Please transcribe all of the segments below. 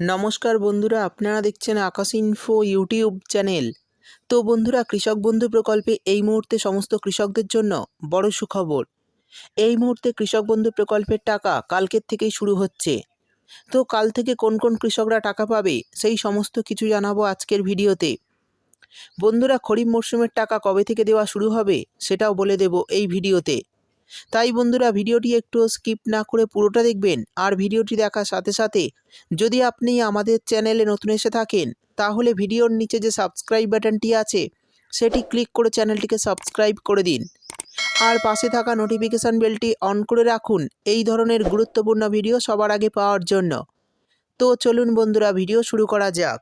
নমস্কার বন্ধুরা, আপনারা দেখছেন আকাশ ইনফো ইউটিউব চ্যানেল তো বন্ধুরা, কৃষক বন্ধু প্রকল্পে এই মুহূর্তে সমস্ত কৃষকদের জন্য বড় সুখবর। এই মুহূর্তে কৃষক বন্ধু প্রকল্পের টাকা কালকের থেকেই শুরু হচ্ছে। তো কাল থেকে কোন কোন কৃষকরা টাকা পাবে, সেই সমস্ত কিছু জানাব আজকের ভিডিওতে। বন্ধুরা, খরিফ মরশুমের টাকা কবে থেকে দেওয়া শুরু হবে, সেটাও বলে দেব এই ভিডিওতে। তাই বন্ধুরা ভিডিওটি একটু স্কিপ না করে পুরোটা দেখবেন আর ভিডিওটি দেখার সাথে সাথে যদি আপনি আমাদের চ্যানেলে নতুন এসে থাকেন, তাহলে ভিডিওর নিচে যে সাবস্ক্রাইব বাটনটি আছে, সেটি ক্লিক করে চ্যানেলটিকে সাবস্ক্রাইব করে দিন। আর পাশে থাকা নোটিফিকেশান বেলটি অন করে রাখুন, এই ধরনের গুরুত্বপূর্ণ ভিডিও সবার আগে পাওয়ার জন্য। তো চলুন বন্ধুরা, ভিডিও শুরু করা যাক।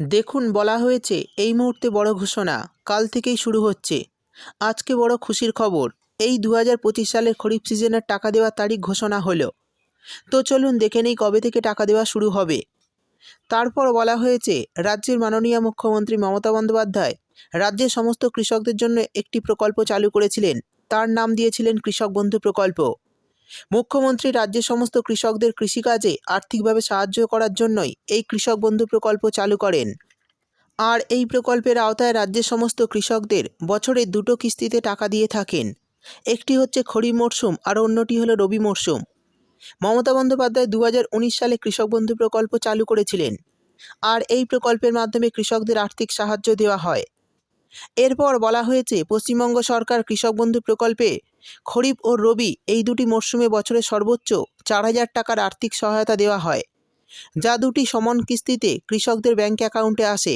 দেখুন, বলা হয়েছে, এই মুহূর্তে বড় ঘোষণা, কাল থেকেই শুরু হচ্ছে। আজকে বড় খুশির খবর। এই দু সালের খরিফ সিজনের টাকা দেওয়ার তারিখ ঘোষণা হলো। তো চলুন দেখে নেই কবে থেকে টাকা দেওয়া শুরু হবে। তারপর বলা হয়েছে, রাজ্যের মাননীয় মুখ্যমন্ত্রী মমতা বন্দ্যোপাধ্যায় রাজ্যের সমস্ত কৃষকদের জন্য একটি প্রকল্প চালু করেছিলেন। তার নাম দিয়েছিলেন কৃষক বন্ধু প্রকল্প। মুখ্যমন্ত্রী রাজ্যের সমস্ত কৃষকদের কৃষিকাজে আর্থিকভাবে সাহায্য করার জন্যই এই কৃষক বন্ধু প্রকল্প চালু করেন। আর এই প্রকল্পের আওতায় রাজ্যের সমস্ত কৃষকদের বছরে দুটো কিস্তিতে টাকা দিয়ে থাকেন। একটি হচ্ছে খরিফ মরশুম আর অন্যটি হলো রবি মরশুম মমতা বন্দ্যোপাধ্যায় দু হাজার উনিশ সালে কৃষক বন্ধু প্রকল্প চালু করেছিলেন, আর এই প্রকল্পের মাধ্যমে কৃষকদের আর্থিক সাহায্য দেওয়া হয়। এরপর বলা হয়েছে, পশ্চিমবঙ্গ সরকার কৃষক বন্ধু প্রকল্পে খরিফ ও রবি এই দুটি মরশুমে বছরে সর্বোচ্চ চার হাজার টাকার আর্থিক সহায়তা দেওয়া হয়, যা দুটি সমান কিস্তিতে কৃষকদের ব্যাংক অ্যাকাউন্টে আসে।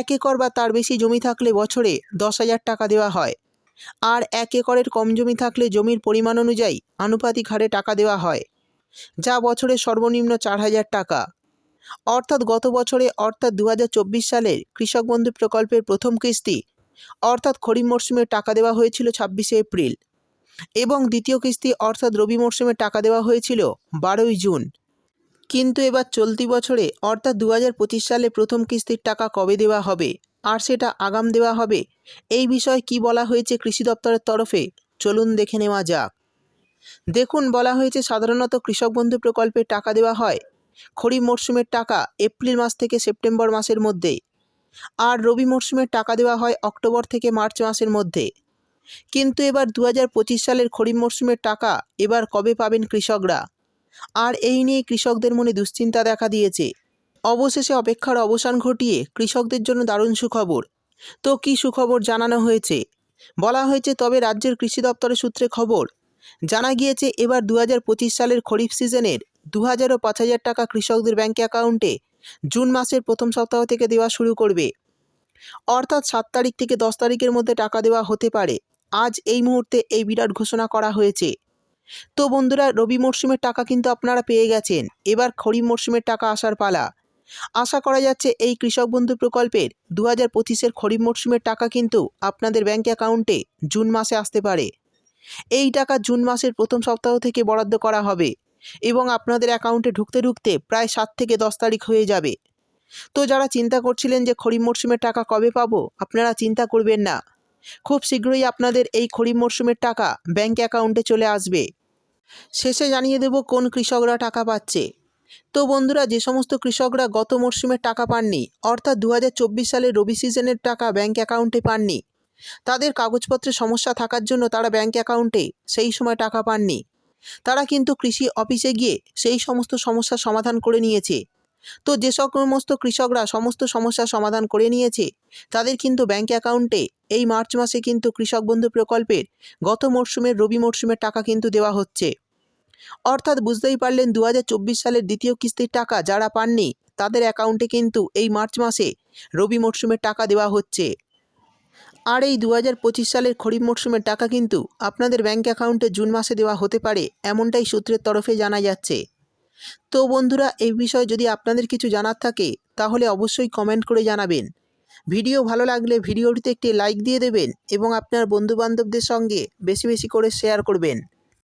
এক একর বা তার বেশি জমি থাকলে বছরে দশ হাজার টাকা দেওয়া হয়। আর এক একরের কম জমি থাকলে জমির পরিমাণ অনুযায়ী আনুপাতিক হারে টাকা দেওয়া হয়। যা বছরে সর্বনিম্ন চার হাজার টাকা। অর্থাৎ গত বছরে, অর্থাৎ দু হাজার চব্বিশ সালের কৃষক বন্ধু প্রকল্পের প্রথম কিস্তি, অর্থাৎ খরিফ মরশুমে টাকা দেওয়া হয়েছিল ছাব্বিশে এপ্রিল এবং দ্বিতীয় কিস্তি, অর্থাৎ রবি মরশুমে টাকা দেওয়া হয়েছিল বারোই জুন। কিন্তু এবার চলতি বছরে, অর্থাৎ দু হাজার পঁচিশ সালে প্রথম কিস্তির টাকা কবে দেওয়া হবে? আর সেটা আগাম দেওয়া হবে? এই বিষয়ে কি বলা হয়েছে কৃষি দপ্তরের তরফে? চলুন দেখে নেওয়া যাক। দেখুন, বলা হয়েছে সাধারণত কৃষক বন্ধু প্রকল্পে টাকা দেওয়া হয় খরিফ মরশুমের টাকা এপ্রিল মাস থেকে সেপ্টেম্বর মাসের মধ্যে আর রবি মরশুমের টাকা দেওয়া হয় অক্টোবর থেকে মার্চ মাসের মধ্যে। কিন্তু এবার দু হাজার পঁচিশ সালের খরিফ মরশুমের টাকা এবার কবে পাবেন কৃষকরা? আর এই নিয়ে কৃষকদের মনে দুশ্চিন্তা দেখা দিয়েছে। অবশেষে অপেক্ষার অবসান ঘটিয়ে কৃষকদের জন্য দারুণ সুখবর। তো কী সুখবর জানানো হয়েছে? বলা হয়েছে তবে রাজ্যের কৃষি দপ্তরের সূত্রে খবর, জানা গিয়েছে এবার দু হাজার পঁচিশ সালের খরিফ সিজনের দু হাজার ও পাঁচ হাজার টাকা কৃষকদের ব্যাঙ্ক অ্যাকাউন্টে জুন মাসের প্রথম সপ্তাহ থেকে দেওয়া শুরু করবে। অর্থাৎ সাত তারিখ থেকে দশ তারিখের মধ্যে টাকা দেওয়া হতে পারে। আজ এই মুহূর্তে এই বিরাট ঘোষণা করা হয়েছে। তো বন্ধুরা, রবি মরশুমের টাকা কিন্তু আপনারা পেয়ে গেছেন। এবার খরিফ মরশুমের টাকা আসার পালা। আশা করা যাচ্ছে এই কৃষক বন্ধু প্রকল্পের দু হাজার পঁচিশের খরিফ মরশুমের টাকা কিন্তু আপনাদের ব্যাঙ্ক অ্যাকাউন্টে জুন মাসে আসতে পারে। এই টাকা জুন মাসের প্রথম সপ্তাহ থেকে বরাদ্দ করা হবে এবং আপনাদের অ্যাকাউন্টে ঢুকতে ঢুকতে প্রায় সাত থেকে দশ তারিখ হয়ে যাবে। তো যারা চিন্তা করছিলেন যে খরিফ মরশুমের টাকা কবে পাবো, আপনারা চিন্তা করবেন না। খুব শীঘ্রই আপনাদের এই খরিফ মরশুমের টাকা ব্যাঙ্ক অ্যাকাউন্টে চলে আসবে। শেষে জানিয়ে দেব কোন কৃষকরা টাকা পাচ্ছে। তো বন্ধুরা, যে সমস্ত কৃষকরা গত মরশুমের টাকা পাননি, অর্থাৎ দু সালের রবি সিজনের টাকা ব্যাঙ্ক অ্যাকাউন্টে পাননি, তাদের কাগজপত্রের সমস্যা থাকার জন্য তারা ব্যাঙ্ক অ্যাকাউন্টে সেই সময় টাকা পাননি। তারা কিন্তু কৃষি অফিসে গিয়ে সেই সমস্ত সমস্যার সমাধান করে নিয়েছে। তো যে সমস্ত কৃষকরা সমস্ত সমস্যার সমাধান করে নিয়েছে, তাদের কিন্তু ব্যাঙ্ক অ্যাকাউন্টে এই মার্চ মাসে কিন্তু কৃষক বন্ধু প্রকল্পের গত মরশুমের রবি মরশুমের টাকা কিন্তু দেওয়া হচ্ছে। অর্থাৎ বুঝতেই পারলেন দু হাজার চব্বিশ সালের দ্বিতীয় কিস্তির টাকা যারা পাননি, তাদের অ্যাকাউন্টে কিন্তু এই মার্চ মাসে রবি মরশুমের টাকা দেওয়া হচ্ছে। আর এই দু হাজার পঁচিশ সালের খরিফ মরশুমের টাকা কিন্তু আপনাদের ব্যাঙ্ক অ্যাকাউন্টে জুন মাসে দেওয়া হতে পারে, এমনটাই সূত্রের তরফে জানা যাচ্ছে। তো বন্ধুরা, এই বিষয়ে যদি আপনাদের কিছু জানার থাকে, তাহলে অবশ্যই কমেন্ট করে জানাবেন। ভিডিও ভালো লাগলে ভিডিওটিতে একটি লাইক দিয়ে দেবেন এবং আপনার বন্ধুবান্ধবদের সঙ্গে বেশি বেশি করে শেয়ার করবেন।